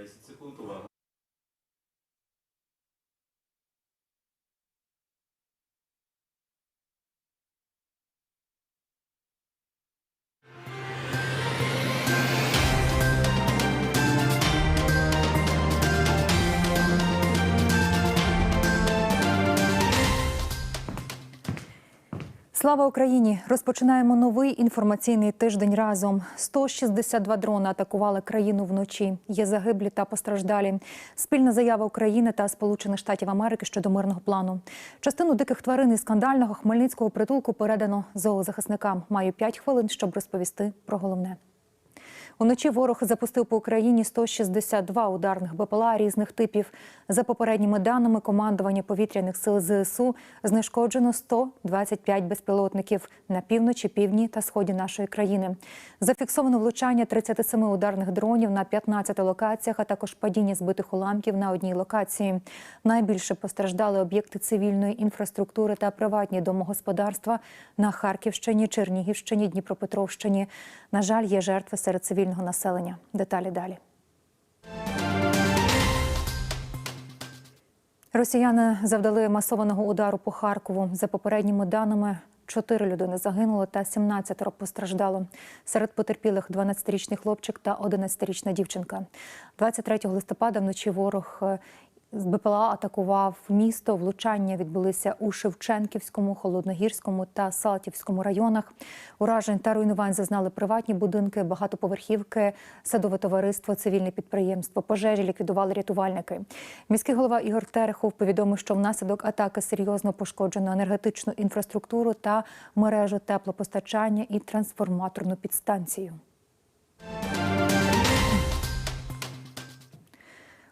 10 секунд. Увага. Слава Україні! Розпочинаємо новий інформаційний тиждень разом. 162 дрони атакували країну вночі. Є загиблі та постраждалі. Спільна заява України та Сполучених Штатів Америки щодо мирного плану. Частину диких тварин із скандального хмельницького притулку передано зоозахисникам. Маю 5 хвилин, щоб розповісти про головне. Уночі ворог запустив по Україні 162 ударних БПЛА різних типів. За попередніми даними командування повітряних сил ЗСУ знешкоджено 125 безпілотників на півночі, півдні та сході нашої країни. Зафіксовано влучання 37 ударних дронів на 15 локаціях, а також падіння збитих уламків на одній локації. Найбільше постраждали об'єкти цивільної інфраструктури та приватні домогосподарства на Харківщині, Чернігівщині, Дніпропетровщині. На жаль, є жертви серед цивільного населення. Деталі далі. Росіяни завдали масованого удару по Харкову. За попередніми даними, чотири людини загинуло та 17 постраждало. Серед потерпілих 12-річний хлопчик та 11-річна дівчинка. 23 листопада вночі ворог е, з БПЛА атакував місто. Влучання відбулися у Шевченківському, Холодногірському та Салтівському районах. Уражень та руйнувань зазнали приватні будинки, багатоповерхівки, садове товариство, цивільне підприємство. Пожежі ліквідували рятувальники. Міський голова Ігор Терехов повідомив, що внаслідок атаки серйозно пошкоджено енергетичну інфраструктуру та мережу теплопостачання і трансформаторну підстанцію.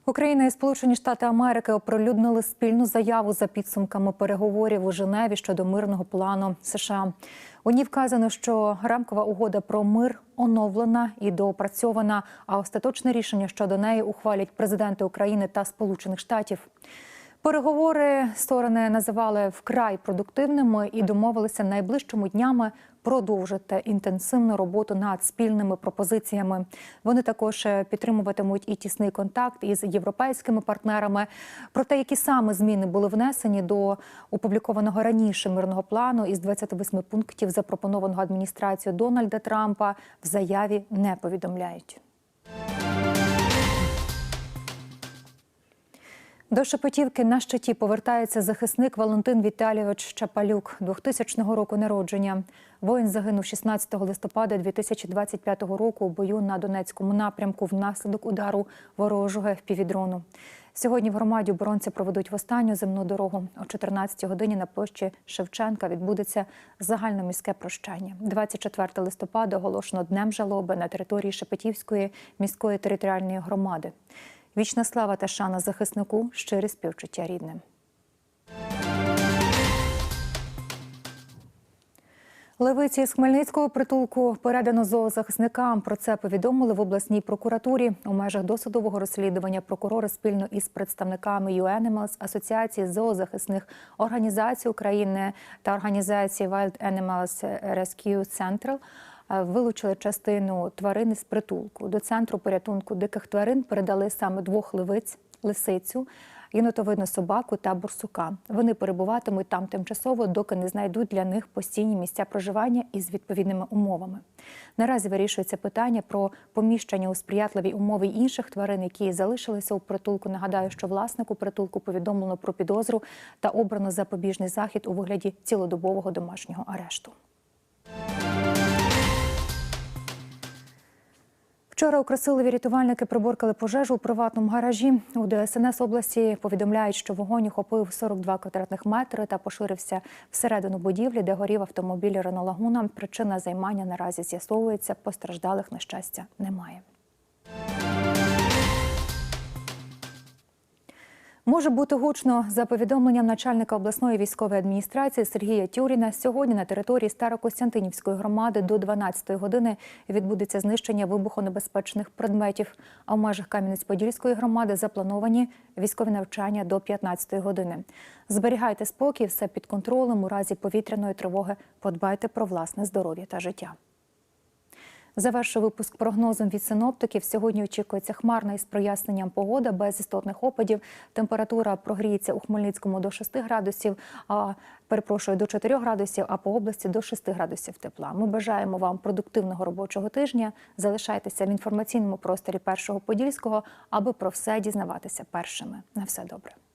Україна і Сполучені Штати Америки оприлюднили спільну заяву за підсумками переговорів у Женеві щодо мирного плану США. У ній вказано, що рамкова угода про мир оновлена і доопрацьована, а остаточне рішення щодо неї ухвалять президенти України та Сполучених Штатів. Переговори сторони називали вкрай продуктивними і домовилися найближчими днями продовжити інтенсивну роботу над спільними пропозиціями. Вони також е, підтримуватимуть і тісний контакт із європейськими партнерами. Про те, які саме зміни були внесені до опублікованого раніше мирного плану із 28 пунктів, запропонованого адміністрацією Дональда Трампа, в заяві не повідомляють. До Шепетівки на щиті повертається захисник Валентин Віталійович Чапалюк, 2000 року народження. Воїн загинув 16 листопада 2025 року у бою на Донецькому напрямку внаслідок удару ворожого впівдрону. Сьогодні в громаді оборонці проведуть в останню земну дорогу. О 14 годині на площі Шевченка відбудеться загальноміське прощання. 24 листопада оголошено днем жалоби на території Шепетівської міської територіальної громади. Вічна слава та шана захиснику, щирі співчуття рідним. Левиці з Хмельницького притулку передано зоозахисникам. Про це повідомили в обласній прокуратурі. У межах досудового розслідування прокурори спільно із представниками UAnimals, Асоціації зоозахисних організацій України та організації Wild Animals Rescue Central вилучили частину тварин із притулку. До центру порятунку диких тварин передали саме двох левиць, лисицю, єнотовидну собаку та бурсука. Вони перебуватимуть там тимчасово, доки не знайдуть для них постійні місця проживання із відповідними умовами. Наразі вирішується питання про поміщення у сприятливі умови інших тварин, які залишилися у притулку. Нагадаю, що власнику притулку повідомлено про підозру та обрано запобіжний захід у вигляді цілодобового домашнього арешту. Вчора у рятувальники приборкали пожежу у приватному гаражі. У ДСНС області повідомляють, що вогонь охопив 42 квадратних метри та поширився всередину будівлі, де горів автомобіль Рено Лагуна. Причина займання наразі з'ясовується. Постраждалих на щастя немає. Може бути гучно за повідомленням начальника обласної військової адміністрації Сергія Тюріна. Сьогодні на території Старокостянтинівської громади до 12-ї години відбудеться знищення вибухонебезпечних предметів. А в межах Кам'янець-Подільської громади заплановані військові навчання до 15-ї години. Зберігайте спокій, все під контролем. У разі повітряної тривоги подбайте про власне здоров'я та життя. Завершив випуск прогнозом від синоптиків. Сьогодні очікується хмарна із проясненням погода без істотних опадів. Температура прогріється у Хмельницькому до 6 градусів, а перепрошую до 4 градусів, а по області до 6 градусів тепла. Ми бажаємо вам продуктивного робочого тижня. Залишайтеся в інформаційному просторі першого подільського, аби про все дізнаватися першими. На все добре.